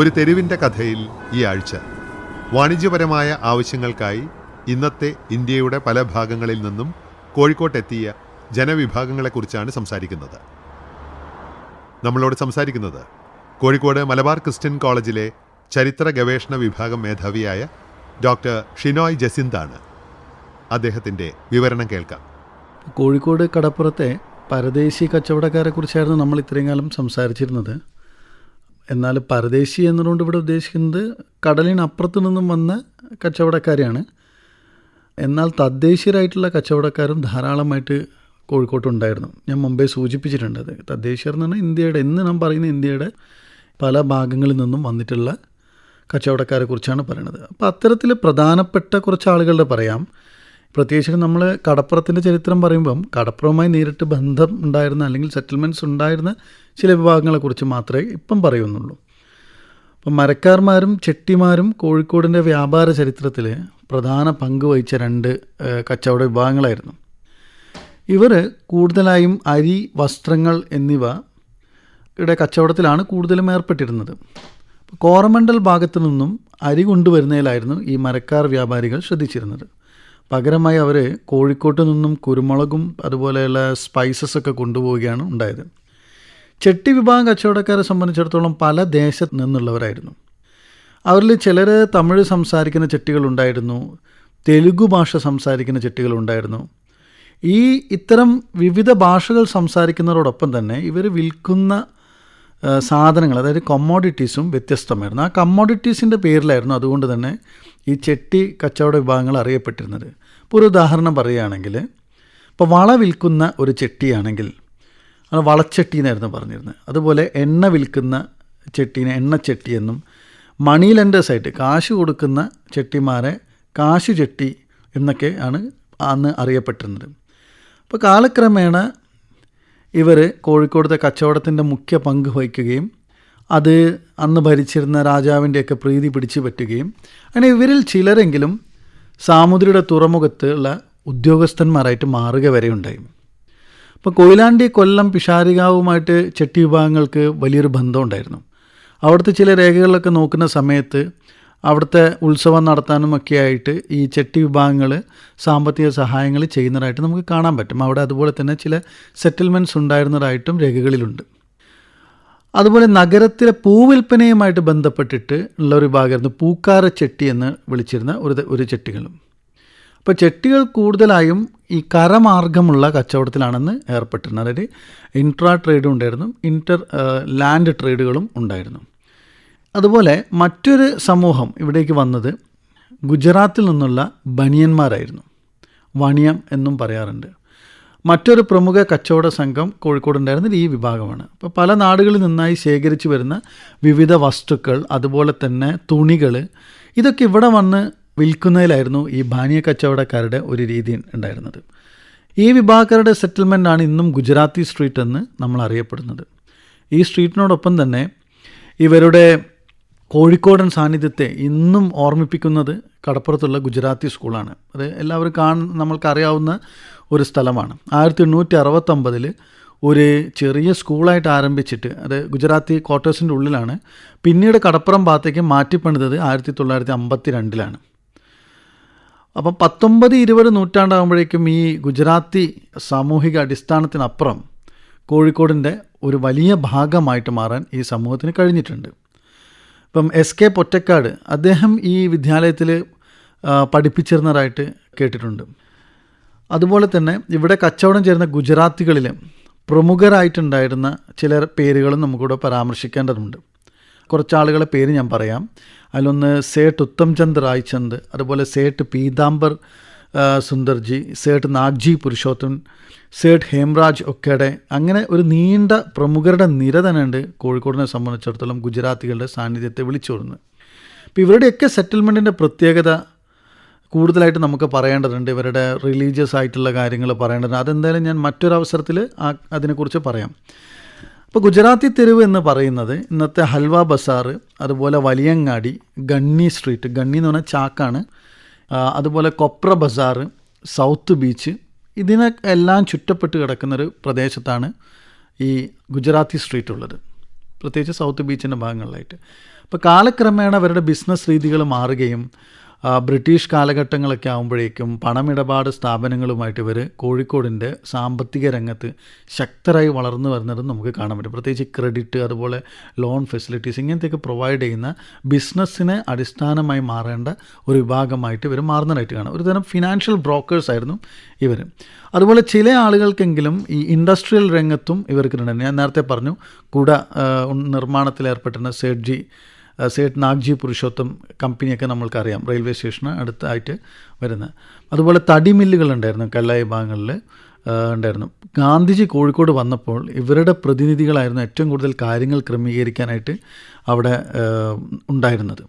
ഒരു തെരുവിന്റെ കഥയിൽ ഈ ആഴ്ച. വാണിജ്യപരമായ ആവശ്യങ്ങൾക്കായി ഇന്നത്തെ ഇന്ത്യയുടെ പല ഭാഗങ്ങളിൽ നിന്നും കോഴിക്കോട്ടെത്തിയ ജനവിഭാഗങ്ങളെക്കുറിച്ചാണ് സംസാരിക്കുന്നത്. നമ്മളോട് സംസാരിക്കുന്നത് കോഴിക്കോട് മലബാർ ക്രിസ്ത്യൻ കോളേജിലെ ചരിത്ര ഗവേഷണ വിഭാഗം മേധാവിയായ ഡോക്ടർ ഷിനോയ് ജസിന്താണ്. അദ്ദേഹത്തിന്റെ വിവരണം കേൾക്കാം. കോഴിക്കോട് കടപ്പുറത്തെ പരദേശി കച്ചവടക്കാരെക്കുറിച്ചായിരുന്നു നമ്മൾ ഇത്രയും കാലം സംസാരിച്ചിരുന്നത്. എന്നാൽ പരദേശി എന്നതുകൊണ്ട് ഇവിടെ ഉദ്ദേശിക്കുന്നത് കടലിനപ്പുറത്ത് നിന്നും വന്ന കച്ചവടക്കാരെയാണ്. എന്നാൽ തദ്ദേശീയരായിട്ടുള്ള കച്ചവടക്കാരും ധാരാളമായിട്ട് കോഴിക്കോട്ടുണ്ടായിരുന്നു ഞാൻ മുമ്പേ സൂചിപ്പിച്ചിട്ടുണ്ട് അത്. തദ്ദേശീയർ എന്ന് പറഞ്ഞാൽ ഇന്ത്യയുടെ ഇന്ന് നാം പറയുന്ന ഇന്ത്യയുടെ പല ഭാഗങ്ങളിൽ നിന്നും വന്നിട്ടുള്ള കച്ചവടക്കാരെ കുറിച്ചാണ് പറയുന്നത്. അപ്പോൾ അത്തരത്തിൽ പ്രധാനപ്പെട്ട കുറച്ച് ആളുകളുടെ പറയാം. പ്രത്യേകിച്ച് നമ്മൾ കടപ്പുറത്തിന്റെ ചരിത്രം പറയുമ്പം കടപ്പുറവുമായി നേരിട്ട് ബന്ധം ഉണ്ടായിരുന്ന അല്ലെങ്കിൽ സെറ്റിൽമെന്റ്സ് ഉണ്ടായിരുന്ന ചില വിഭാഗങ്ങളെക്കുറിച്ച് മാത്രമേ ഇപ്പം പറയുന്നുള്ളൂ. അപ്പം മരക്കാർമാരും ചെട്ടിമാരും കോഴിക്കോടിന്റെ വ്യാപാര ചരിത്രത്തിൽ പ്രധാന പങ്ക് വഹിച്ച രണ്ട് കച്ചവട വിഭാഗങ്ങളായിരുന്നു. ഇവർ കൂടുതലായും അരി വസ്ത്രങ്ങൾ എന്നിവ യുടെ കച്ചവടത്തിലാണ് കൂടുതലും ഏർപ്പെട്ടിരുന്നത്. കോറമണ്ടൽ ഭാഗത്തു നിന്നും അരി കൊണ്ടുവരുന്നതിലായിരുന്നു ഈ മരക്കാർ വ്യാപാരികൾ ശ്രദ്ധിച്ചിരുന്നത്. പകരമായി അവർ കോഴിക്കോട്ട് നിന്നും കുരുമുളകും അതുപോലെയുള്ള സ്പൈസസ് ഒക്കെ കൊണ്ടുപോവുകയാണ് ഉണ്ടായത്. ചെട്ടി വിഭാഗം കച്ചവടക്കാരെ സംബന്ധിച്ചിടത്തോളം പല ദേശത്ത് നിന്നുള്ളവരായിരുന്നു. അവരിൽ ചിലർ തമിഴ് സംസാരിക്കുന്ന ചെട്ടികളുണ്ടായിരുന്നു തെലുഗു ഭാഷ സംസാരിക്കുന്ന ചെട്ടികളുണ്ടായിരുന്നു ഈ ഇത്തരം വിവിധ ഭാഷകൾ സംസാരിക്കുന്നതോടൊപ്പം തന്നെ ഇവർ വിൽക്കുന്ന സാധനങ്ങൾ അതായത് കൊമ്മോഡിറ്റീസും വ്യത്യസ്തമായിരുന്നു. ആ കമ്മോഡിറ്റീസിന്റെ പേരിലായിരുന്നു അതുകൊണ്ട് തന്നെ ഈ ചെട്ടി കച്ചവട വിഭാഗങ്ങൾ അറിയപ്പെട്ടിരുന്നത്. ഇപ്പോൾ ഒരു ഉദാഹരണം പറയുകയാണെങ്കിൽ ഇപ്പോൾ വള വിൽക്കുന്ന ഒരു ചെട്ടിയാണെങ്കിൽ അത് വളച്ചട്ടി എന്നായിരുന്നു പറഞ്ഞിരുന്നത്. അതുപോലെ എണ്ണ വിൽക്കുന്ന ചെട്ടീനെ എണ്ണച്ചട്ടി എന്നും മണി ലെൻഡേഴ്സ് ആയിട്ട് കാശ് കൊടുക്കുന്ന ചെട്ടിമാരെ കാശു ചെട്ടി എന്നൊക്കെ ആണ് അന്ന് അറിയപ്പെട്ടിരുന്നത്. അപ്പോൾ കാലക്രമേണ ഇവർ കോഴിക്കോടത്തെ കച്ചവടത്തിന്റെ മുഖ്യ പങ്ക് വഹിക്കുകയും അത് അന്ന് ഭരിച്ചിരുന്ന രാജാവിന്റെയൊക്കെ പ്രീതി പിടിച്ചു പറ്റുകയും അങ്ങനെ ഇവരിൽ ചിലരെങ്കിലും സാമുദ്രിയുടെ തുറമുഖത്തുള്ള ഉദ്യോഗസ്ഥന്മാരായിട്ട് മാറുക വരെ ഉണ്ടായി. അപ്പോൾ കൊയിലാണ്ടി കൊല്ലം പിഷാരികാവുമായിട്ട് ചെട്ടി വിഭാഗങ്ങൾക്ക് വലിയൊരു ബന്ധമുണ്ടായിരുന്നു അവിടുത്തെ ചില രേഖകളിലൊക്കെ നോക്കുന്ന സമയത്ത് അവിടുത്തെ ഉത്സവം നടത്താനും ഒക്കെ ആയിട്ട് ഈ ചെട്ടി വിഭാഗങ്ങൾ സാമ്പത്തിക സഹായങ്ങൾ ചെയ്യുന്നതായിട്ട് നമുക്ക് കാണാൻ പറ്റും. അവിടെ അതുപോലെ തന്നെ ചില സെറ്റിൽമെന്റ്സ് ഉണ്ടായിരുന്നതായിട്ടും രേഖകളിലുണ്ട്. അതുപോലെ നഗരത്തിലെ പൂവിൽപ്പനയുമായിട്ട് ബന്ധപ്പെട്ടിട്ട് ഉള്ള ഒരു ഭാഗമായിരുന്നു പൂക്കാറ ചെട്ടി എന്ന് വിളിച്ചിരുന്ന ഒരു ഒരു ചെട്ടികളും. അപ്പോൾ ചെട്ടികൾ കൂടുതലായും ഈ കരമാർഗമുള്ള കച്ചവടത്തിലാണെന്ന് ഏർപ്പെട്ടിരുന്നത് അതായത് ഇൻട്രാ ട്രേഡും ഉണ്ടായിരുന്നു ഇന്റർ ലാൻഡ് ട്രേഡുകളും ഉണ്ടായിരുന്നു. അതുപോലെ മറ്റൊരു സമൂഹം ഇവിടേക്ക് വന്നത് ഗുജറാത്തിൽ നിന്നുള്ള ബനിയന്മാരായിരുന്നു. വണിയം എന്നും പറയാറുണ്ട്. മറ്റൊരു പ്രമുഖ കച്ചവട സംഘം കോഴിക്കോട് കോഴിക്കോടുണ്ടായിരുന്നത് ഈ വിഭാഗമാണ്. അപ്പോൾ പല നാടുകളിൽ നിന്നായി ശേഖരിച്ചു വരുന്ന വിവിധ വസ്തുക്കൾ അതുപോലെ തന്നെ തുണികൾ ഇതൊക്കെ ഇവിടെ വന്ന് വിൽക്കുന്നതിലായിരുന്നു ഈ ബാനിയ കച്ചവടക്കാരുടെ ഒരു രീതി ഉണ്ടായിരുന്നത്. ഈ വിഭാഗക്കാരുടെ സെറ്റിൽമെന്റാണ് ഇന്നും ഗുജറാത്തി സ്ട്രീറ്റ് എന്ന് നമ്മൾ അറിയപ്പെടുന്നത്. ഈ സ്ട്രീറ്റിനോടൊപ്പം തന്നെ ഇവരുടെ കോഴിക്കോടൻ സാന്നിധ്യത്തെ ഇന്നും ഓർമ്മിപ്പിക്കുന്നത് കടപ്പുറത്തുള്ള ഗുജറാത്തി സ്കൂളാണ്. അത് എല്ലാവരും കാണ നമ്മൾക്കറിയാവുന്ന ഒരു സ്ഥലമാണ്. ആയിരത്തി എണ്ണൂറ്റി അറുപത്തൊമ്പതിൽ ഒരു ചെറിയ സ്കൂളായിട്ട് ആരംഭിച്ചിട്ട് അത് ഗുജറാത്തി ക്വാർട്ടേഴ്സിന്റെ ഉള്ളിലാണ് പിന്നീട് കടപ്പുറം ഭാഗത്തേക്ക് മാറ്റിപ്പണിതത് ആയിരത്തി തൊള്ളായിരത്തി അമ്പത്തി രണ്ടിലാണ് അപ്പം പത്തൊമ്പത് ഇരുപത് നൂറ്റാണ്ടാകുമ്പോഴേക്കും ഈ ഗുജറാത്തി സാമൂഹിക അടിസ്ഥാനത്തിനപ്പുറം കോഴിക്കോടിന്റെ ഒരു വലിയ ഭാഗമായിട്ട് മാറാൻ ഈ സമൂഹത്തിന് കഴിഞ്ഞിട്ടുണ്ട്. ഇപ്പം എസ് കെ പൊറ്റക്കാട് അദ്ദേഹം ഈ വിദ്യാലയത്തിൽ പഠിപ്പിച്ചിരുന്നതായിട്ട് കേട്ടിട്ടുണ്ട്. അതുപോലെ തന്നെ ഇവിടെ കച്ചവടം ചേരുന്ന ഗുജറാത്തികളിൽ പ്രമുഖരായിട്ടുണ്ടായിരുന്ന ചില പേരുകളും നമുക്കിവിടെ പരാമർശിക്കേണ്ടതുണ്ട്. കുറച്ച് ആളുകളെ പേര് ഞാൻ പറയാം. അതിലൊന്ന് സേട്ട് ഉത്തംചന്ദ് റായ്ചന്ദ് അതുപോലെ സേട്ട് പീതാംബർ സുന്ദർജി സേട്ട് നാഗ്ജി പുരുഷോത്തൻ സേട്ട് ഹേംരാജ് ഒക്കെയുടെ അങ്ങനെ ഒരു നീണ്ട പ്രമുഖരുടെ നിര തന്നെ ഉണ്ട് കോഴിക്കോടിനെ സംബന്ധിച്ചിടത്തോളം ഗുജറാത്തികളുടെ സാന്നിധ്യത്തെ വിളിച്ചോടുന്നത് അപ്പോൾ ഇവരുടെയൊക്കെ സെറ്റിൽമെന്റിന്റെ പ്രത്യേകത കൂടുതലായിട്ട് നമുക്ക് പറയേണ്ടതുണ്ട്. ഇവരുടെ റിലീജിയസ് ആയിട്ടുള്ള കാര്യങ്ങൾ പറയേണ്ടതുണ്ട്. അതെന്തായാലും ഞാൻ മറ്റൊരവസരത്തിൽ ആ അതിനെക്കുറിച്ച് പറയാം. അപ്പോൾ ഗുജറാത്തി തെരുവ് എന്ന് പറയുന്നത് ഇന്നത്തെ ഹൽവ ബസാർ അതുപോലെ വലിയങ്ങാടി ഗണ്ണി സ്ട്രീറ്റ്. ഗണ്ണി എന്ന് പറഞ്ഞാൽ ചാക്കാണ്. അതുപോലെ കൊപ്ര ബസാർ സൗത്ത് ബീച്ച് ഇതിനെ എല്ലാം ചുറ്റപ്പെട്ട് കിടക്കുന്നൊരു പ്രദേശത്താണ് ഈ ഗുജറാത്തി സ്ട്രീറ്റ് ഉള്ളത്. പ്രത്യേകിച്ച് സൗത്ത് ബീച്ചിന്റെ ഭാഗങ്ങളിലായിട്ട്. അപ്പോൾ കാലക്രമേണ അവരുടെ ബിസിനസ് രീതികൾ മാറുകയും ബ്രിട്ടീഷ് കാലഘട്ടങ്ങളൊക്കെ ആകുമ്പോഴേക്കും പണമിടപാട് സ്ഥാപനങ്ങളുമായിട്ട് ഇവർ കോഴിക്കോടിന്റെ സാമ്പത്തിക രംഗത്ത് ശക്തരായി വളർന്നു വരുന്നത് നമുക്ക് കാണാൻ പറ്റും. പ്രത്യേകിച്ച് ക്രെഡിറ്റ് അതുപോലെ ലോൺ ഫെസിലിറ്റീസ് ഇങ്ങനത്തെയൊക്കെ പ്രൊവൈഡ് ചെയ്യുന്ന ബിസിനസ്സിനെ അടിസ്ഥാനമായി മാറേണ്ട ഒരു വിഭാഗമായിട്ട് ഇവർ മാറുന്നതായിട്ട് കാണാം. ഒരു തരം ഫിനാൻഷ്യൽ ബ്രോക്കേഴ്സ് ആയിരുന്നു ഇവർ അതുപോലെ ചില ആളുകൾക്കെങ്കിലും ഈ ഇൻഡസ്ട്രിയൽ രംഗത്തും ഇവർക്കുണ്ട് ഞാൻ നേരത്തെ പറഞ്ഞു കുട നിർമ്മാണത്തിൽ ഏർപ്പെട്ടിരുന്ന സേഠ്ജി സേഠ് നാഗ്ജി പുരുഷോത്തം കമ്പനിയൊക്കെ നമ്മൾക്കറിയാം റെയിൽവേ സ്റ്റേഷന് അടുത്തായിട്ട് വരുന്നത് അതുപോലെ തടി മില്ലുകളുണ്ടായിരുന്നു കല്ലായി ഭാഗങ്ങളിൽ ഉണ്ടായിരുന്നു. ഗാന്ധിജി കോഴിക്കോട് വന്നപ്പോൾ ഇവരുടെ പ്രതിനിധികളായിരുന്നു ഏറ്റവും കൂടുതൽ കാര്യങ്ങൾ ക്രമീകരിക്കാനായിട്ട് അവിടെ ഉണ്ടായിരുന്നത്.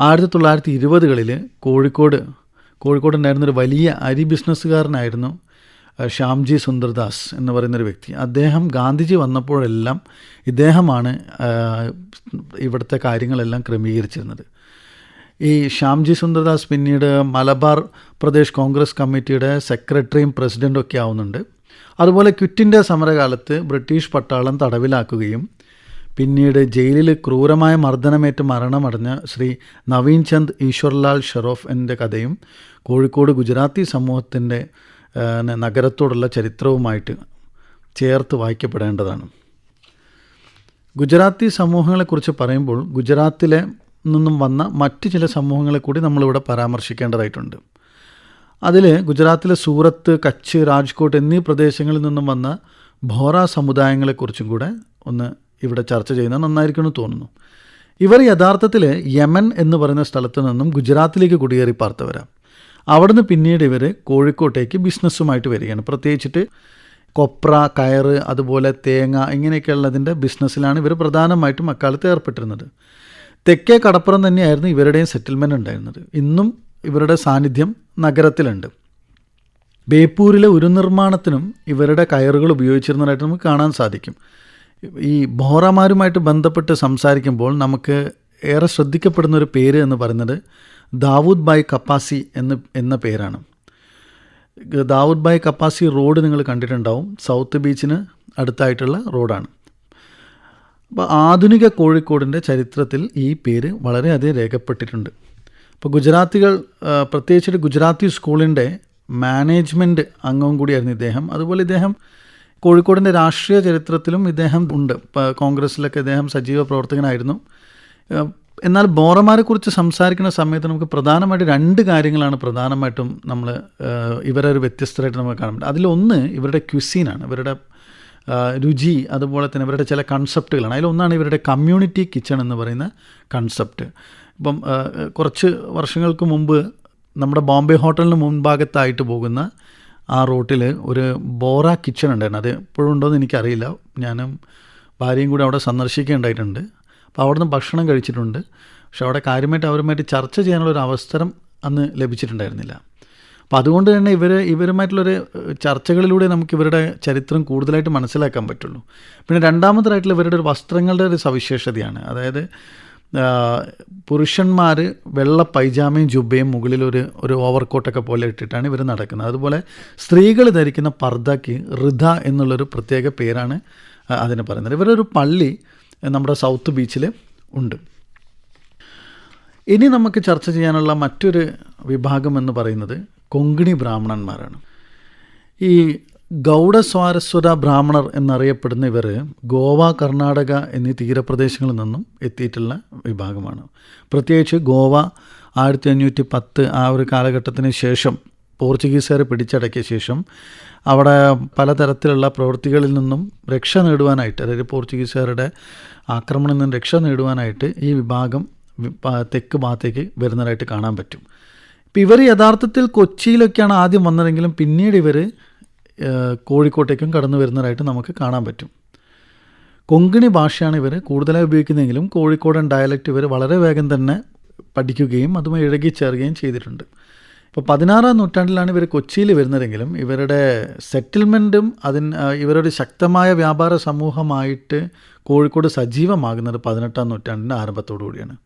ആയിരത്തി തൊള്ളായിരത്തി ഇരുപതുകളിൽ കോഴിക്കോട് കോഴിക്കോട് ഉണ്ടായിരുന്നൊരു വലിയ അരി ബിസിനസ്സുകാരനായിരുന്നു ശ്യാംജി സുന്ദർദാസ് എന്ന് പറയുന്നൊരു വ്യക്തി. അദ്ദേഹം ഗാന്ധിജി വന്നപ്പോഴെല്ലാം ഇദ്ദേഹമാണ് ഇവിടുത്തെ കാര്യങ്ങളെല്ലാം ക്രമീകരിച്ചിരുന്നത്. ഈ ശ്യാംജി സുന്ദർദാസ് പിന്നീട് മലബാർ പ്രദേശ് കോൺഗ്രസ് കമ്മിറ്റിയുടെ സെക്രട്ടറിയും പ്രസിഡന്റും ഒക്കെ ആവുന്നുണ്ട്. അതുപോലെ ക്വിറ്റ് ഇന്ത്യ സമരകാലത്ത് ബ്രിട്ടീഷ് പട്ടാളം തടവിലാക്കുകയും പിന്നീട് ജയിലിൽ ക്രൂരമായ മർദ്ദനമേറ്റ് മരണമടഞ്ഞ ശ്രീ നവീൻ ചന്ദ് ഈശ്വർലാൽ ഷെറോഫ് എന്റെ കഥയും കോഴിക്കോട് ഗുജറാത്തി സമൂഹത്തിന്റെ നഗരത്തോടുള്ള ചരിത്രവുമായിട്ട് ചേർത്ത് വായിക്കപ്പെടേണ്ടതാണ്. ഗുജറാത്തി സമൂഹങ്ങളെക്കുറിച്ച് പറയുമ്പോൾ ഗുജറാത്തിലെ നിന്നും വന്ന മറ്റ് ചില സമൂഹങ്ങളെ കൂടി നമ്മളിവിടെ പരാമർശിക്കേണ്ടതായിട്ടുണ്ട്. അതിൽ ഗുജറാത്തിലെ സൂറത്ത് കച്ച് രാജ്കോട്ട് എന്നീ പ്രദേശങ്ങളിൽ നിന്നും വന്ന ഭോറ സമുദായങ്ങളെക്കുറിച്ചും കൂടെ ഒന്ന് ഇവിടെ ചർച്ച ചെയ്യുന്നത് നന്നായിരിക്കുമെന്ന് തോന്നുന്നു. ഇവർ യഥാർത്ഥത്തിൽ യമൻ എന്ന് പറയുന്ന സ്ഥലത്ത് നിന്നും ഗുജറാത്തിലേക്ക് കുടിയേറി പാർത്തവരാണ് അവിടുന്ന് പിന്നീട് ഇവർ കോഴിക്കോട്ടേക്ക് ബിസിനസ്സുമായിട്ട് വരികയാണ്. പ്രത്യേകിച്ചിട്ട് കൊപ്ര കയറ് അതുപോലെ തേങ്ങ ഇങ്ങനെയൊക്കെയുള്ളതിന്റെ ബിസിനസ്സിലാണ് ഇവർ പ്രധാനമായിട്ടും അക്കാലത്ത് ഏർപ്പെട്ടിരുന്നത്. തെക്കേ കടപ്പുറം തന്നെയായിരുന്നു ഇവരുടെയും സെറ്റിൽമെന്റ് ഉണ്ടായിരുന്നത്. ഇന്നും ഇവരുടെ സാന്നിധ്യം നഗരത്തിലുണ്ട്. ബേപ്പൂരിലെ ഉരുനിർമ്മാണത്തിനും ഇവരുടെ കയറുകൾ ഉപയോഗിച്ചിരുന്നതായിട്ട് നമുക്ക് കാണാൻ സാധിക്കും. ഈ ബോറമാരുമായിട്ട് ബന്ധപ്പെട്ട് സംസാരിക്കുമ്പോൾ നമുക്ക് ഏറെ ശ്രദ്ധിക്കപ്പെടുന്ന ഒരു പേര് എന്ന് പറയുന്നത് ദാവൂദ് ബായ് കപ്പാസി എന്ന് എന്ന പേരാണ്. ദാവൂദ് ബായ് കപ്പാസി റോഡ് നിങ്ങൾ കണ്ടിട്ടുണ്ടാവും. സൗത്ത് ബീച്ചിന് അടുത്തായിട്ടുള്ള റോഡാണ്. അപ്പോൾ ആധുനിക കോഴിക്കോടിന്റെ ചരിത്രത്തിൽ ഈ പേര് വളരെയധികം രേഖപ്പെട്ടിട്ടുണ്ട്. അപ്പോൾ ഗുജറാത്തികൾ പ്രത്യേകിച്ചിട്ട് ഗുജറാത്തി സ്കൂളിന്റെ മാനേജ്മെന്റ് അംഗവും കൂടിയായിരുന്നു ഇദ്ദേഹം. അതുപോലെ ഇദ്ദേഹം കോഴിക്കോടിന്റെ രാഷ്ട്രീയ ചരിത്രത്തിലും ഇദ്ദേഹം ഉണ്ട്. കോൺഗ്രസ്സിലൊക്കെ ഇദ്ദേഹം സജീവ പ്രവർത്തകനായിരുന്നു. ആ, ബോറമാരെ കുറിച്ച് സംസാരിക്കുന്ന സമയത്ത് നമുക്ക് പ്രധാനമായിട്ട് രണ്ട് കാര്യങ്ങളാണ് പ്രധാനമായിട്ടും നമ്മൾ ഇവരെ ഒരു വ്യത്യസ്തരായിട്ട് നമുക്ക് പറ്റും. അതിലൊന്ന് ഇവരുടെ ക്യുസീനാണ് ഇവരുടെ രുചി അതുപോലെ തന്നെ ഇവരുടെ ചില കൺസെപ്റ്റുകളാണ് അതിലൊന്നാണ് ഇവരുടെ കമ്മ്യൂണിറ്റി കിച്ചൺ എന്ന് പറയുന്ന കൺസെപ്റ്റ് ഇപ്പം കുറച്ച് വർഷങ്ങൾക്ക് മുമ്പ് നമ്മുടെ ബോംബെ ഹോട്ടലിന് മുൻഭാഗത്തായിട്ട് പോകുന്ന ആ റോട്ടിൽ ഒരു ബോറ കിച്ചൺ ഉണ്ടായിരുന്നു. അത് ഇപ്പോഴും ഉണ്ടോ എന്ന് എനിക്കറിയില്ല. ഞാനും ഭാര്യയും കൂടി അവിടെ സന്ദർശിക്കേണ്ടതായിട്ടുണ്ട്. അപ്പോൾ അവിടുന്ന് ഭക്ഷണം കഴിച്ചിട്ടുണ്ട്. പക്ഷെ അവിടെ കാര്യമായിട്ട് അവരുമായിട്ട് ചർച്ച ചെയ്യാനുള്ള ഒരു അവസരം അന്ന് ലഭിച്ചിട്ടുണ്ടായിരുന്നില്ല. അപ്പോൾ അതുകൊണ്ട് തന്നെ ഇവർ ഇവരുമായിട്ടുള്ളൊരു ചർച്ചകളിലൂടെ നമുക്ക് ഇവരുടെ ചരിത്രം കൂടുതലായിട്ട് മനസ്സിലാക്കാൻ പറ്റുള്ളൂ. പിന്നെ രണ്ടാമതായിട്ടുള്ള ഇവരുടെ ഒരു വസ്ത്രങ്ങളുടെ ഒരു സവിശേഷതയാണ്. അതായത് പുരുഷന്മാർ വെള്ള പൈജാമയും ജുബയും മുകളിൽ ഒരു ഒരു ഓവർകോട്ടൊക്കെ പോലെ ഇട്ടിട്ടാണ് ഇവർ നടക്കുന്നത്. അതുപോലെ സ്ത്രീകൾ ധരിക്കുന്ന പർദ്ദയ്ക്ക് ഋത എന്നുള്ളൊരു പ്രത്യേക പേരാണ് അതിന് പറയുന്നത്. ഇവരൊരു പള്ളി നമ്മുടെ സൗത്ത് ബീച്ചിൽ ഉണ്ട്. ഇനി നമുക്ക് ചർച്ച ചെയ്യാനുള്ള മറ്റൊരു വിഭാഗം എന്ന് പറയുന്നത് കൊങ്കിണി ബ്രാഹ്മണന്മാരാണ്. ഈ ഗൗഡസ്വാരസ്വത ബ്രാഹ്മണർ എന്നറിയപ്പെടുന്ന ഇവർ ഗോവ കർണാടക എന്നീ തീരപ്രദേശങ്ങളിൽ നിന്നും എത്തിയിട്ടുള്ള വിഭാഗമാണ്. പ്രത്യേകിച്ച് ഗോവ ആയിരത്തി അഞ്ഞൂറ്റി പത്ത് ആ ഒരു കാലഘട്ടത്തിന് ശേഷം പോർച്ചുഗീസുകാരെ പിടിച്ചടക്കിയ ശേഷം അവിടെ പലതരത്തിലുള്ള പ്രവൃത്തികളിൽ നിന്നും രക്ഷ നേടുവാനായിട്ട് അതായത് പോർച്ചുഗീസുകാരുടെ ആക്രമണത്തിൽ നിന്നും രക്ഷ നേടുവാനായിട്ട് ഈ വിഭാഗം തെക്ക് ഭാഗത്തേക്ക് വരുന്നതായിട്ട് കാണാൻ പറ്റും. ഇപ്പം ഇവർ യഥാർത്ഥത്തിൽ കൊച്ചിയിലൊക്കെയാണ് ആദ്യം വന്നതെങ്കിലും പിന്നീട് ഇവർ കോഴിക്കോട്ടേക്കും കടന്നു വരുന്നതായിട്ട് നമുക്ക് കാണാൻ പറ്റും. കൊങ്കണി ഭാഷയാണ് ഇവർ കൂടുതലായി ഉപയോഗിക്കുന്നതെങ്കിലും കോഴിക്കോടൻ ഡയലക്റ്റ് ഇവർ വളരെ വേഗം തന്നെ പഠിക്കുകയും അതുമായി ഇഴകിച്ചേറുകയും ചെയ്തിട്ടുണ്ട്. ഇപ്പോൾ പതിനാറാം നൂറ്റാണ്ടിലാണ് ഇവർ കൊച്ചിയിൽ വരുന്നതെങ്കിലും ഇവരുടെ സെറ്റിൽമെന്റും അതിന് ഇവരുടെ ശക്തമായ വ്യാപാര സമൂഹമായിട്ട് കോഴിക്കോട് സജീവമാകുന്നത് പതിനെട്ടാം നൂറ്റാണ്ടിന്റെ ആരംഭത്തോടു കൂടിയാണ്.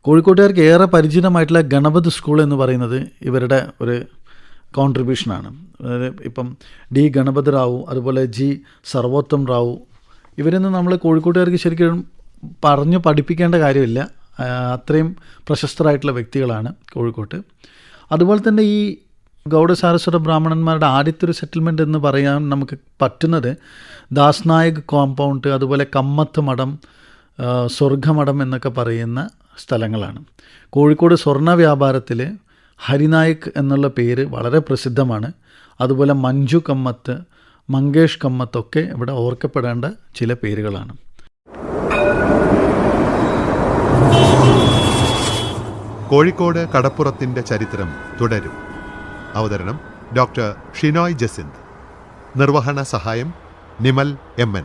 കോഴിക്കോട്ടുകാർക്ക് ഏറെ പരിചിതമായിട്ടുള്ള ഗണപത് സ്കൂൾ എന്ന് പറയുന്നത് ഇവരുടെ ഒരു കോൺട്രിബ്യൂഷനാണ്. അതായത് ഇപ്പം ഡി ഗണപത് റാവു അതുപോലെ ജി സർവോത്തം റാവു ഇവരൊന്നും നമ്മൾ കോഴിക്കോട്ടുകാർക്ക് ശരിക്കും പറഞ്ഞു പഠിപ്പിക്കേണ്ട കാര്യമില്ല. അത്രയും പ്രശസ്തരായിട്ടുള്ള വ്യക്തികളാണ് കോഴിക്കോട്ട്. അതുപോലെ തന്നെ ഈ ഗൗഡ സാരസ്വത ബ്രാഹ്മണന്മാരുടെ ആദ്യത്തെ ഒരു സെറ്റിൽമെന്റ് എന്ന് പറയാൻ നമുക്ക് പറ്റുന്നത് ദാസ്നായക് കോമ്പൗണ്ട് അതുപോലെ കമ്മത്ത് മഠം സ്വർഗമഠം എന്നൊക്കെ പറയുന്ന സ്ഥലങ്ങളാണ്. കോഴിക്കോട് സ്വർണ വ്യാപാരത്തിൽ ഹരിനായക് എന്നുള്ള പേര് വളരെ പ്രസിദ്ധമാണ്. അതുപോലെ മഞ്ജു കമ്മത്ത് മങ്കേഷ് കമ്മത്തൊക്കെ ഇവിടെ ഓർക്കപ്പെടേണ്ട ചില പേരുകളാണ്. കോഴിക്കോട് കടപ്പുറത്തിന്റെ ചരിത്രം തുടരും. അവതരണം ഡോക്ടർ ഷിനോയ് ജസിന്ത്. നിർവഹണ സഹായം നിമൽ എം എൻ.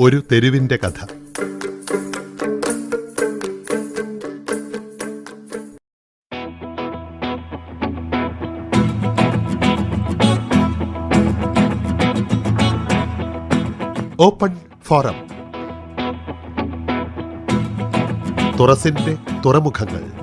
ഒരു തെരുവിന്റെ കഥ. Open forum. തുറസിന്റെ തുറമുഖങ്ങൾ.